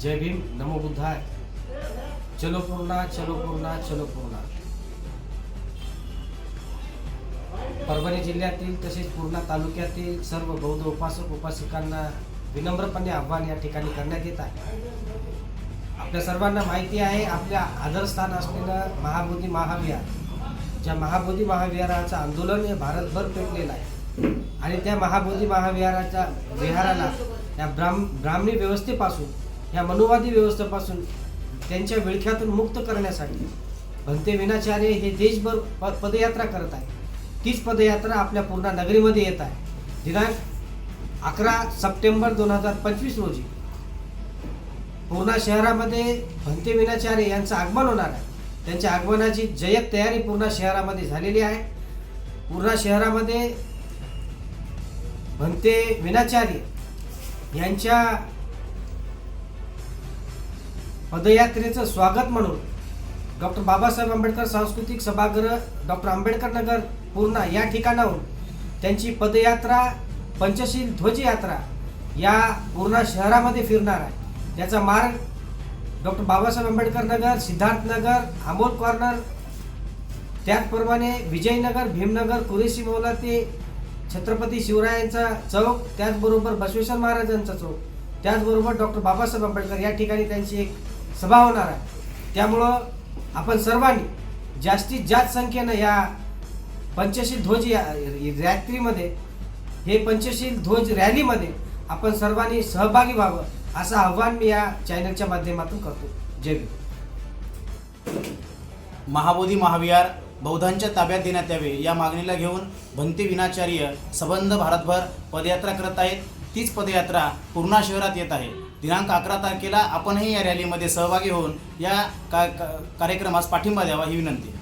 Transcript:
जय भीम नमो बुद्धाय. चलो पूर्णा चलो पूर्णा चलो पूर्णा. परभणी जिल्ह्यातील तसेच पूर्णा तालुक्यातील सर्व बौद्ध उपासक उपासिकांना विनम्रपणे आव्हान या ठिकाणी करण्यात येत आहे. आपल्या सर्वांना माहिती आहे आपल्या आदरस्थान असलेलं महाबोधी महाविहार. ज्या महाबोधी महाविहाराचं आंदोलन हे भारतभर पेटलेलं आहे. आणि त्या महाबोधी महाविहाराच्या विहाराला या ब्राह्म ब्राह्मणी व्यवस्थेपासून ह्या मनुवादी व्यवस्थेपासून त्यांच्या विळख्यातून मुक्त करण्यासाठी भंते विनाचार्य हे देशभर प पदयात्रा करत आहे तीच पदयात्रा आपल्या पूर्णा नगरीमध्ये येत आहे. दिनांक अकरा सप्टेंबर दोन हजार पंचवीस रोजी पूर्णा शहरामध्ये भंते विनाचार्य यांचं आगमन होणार आहे. त्यांच्या आगमनाची जय्यत तयारी पूर्णा शहरामध्ये झालेली आहे. पूर्णा शहरामध्ये भंते विनाचार्य यांच्या पदयात्रेचं स्वागत म्हणून डॉक्टर बाबासाहेब आंबेडकर सांस्कृतिक सभागृह डॉक्टर आंबेडकर नगर पूर्णा या ठिकाणाहून त्यांची पदयात्रा पंचशील ध्वजयात्रा या पूर्णा शहरामध्ये फिरणार आहे. त्याचा मार्ग डॉक्टर बाबासाहेब आंबेडकर नगर सिद्धार्थनगर आमोद कॉर्नर त्याचप्रमाणे विजयनगर भीमनगर कुरेशी मौला ते छत्रपती शिवरायांचा चौक त्याचबरोबर बसवेश्वर महाराजांचा चौक त्याचबरोबर डॉक्टर बाबासाहेब आंबेडकर या ठिकाणी त्यांची एक सभा होणार आहे. त्यामुळं आपण सर्वांनी जास्तीत जास्त संख्येनं या पंचशील ध्वज या यात्रेमध्ये हे पंचशील ध्वज रॅलीमध्ये आपण सर्वांनी सहभागी व्हावं असं आव्हान मी या चॅनलच्या माध्यमातून करतो. जय महाबोधी महाविहार बौद्धांच्या ताब्यात देण्यात यावे या मागणीला घेऊन भंते विनाचार्य सबंध भारतभर पदयात्रा करत आहेत. तीच पदयात्रा पूर्णा शहरात येत आहे. दिनांक अकरा तारखेला आपणही या रॅलीमध्ये सहभागी होऊन या का का- कार्यक्रमास पाठिंबा द्यावा ही विनंती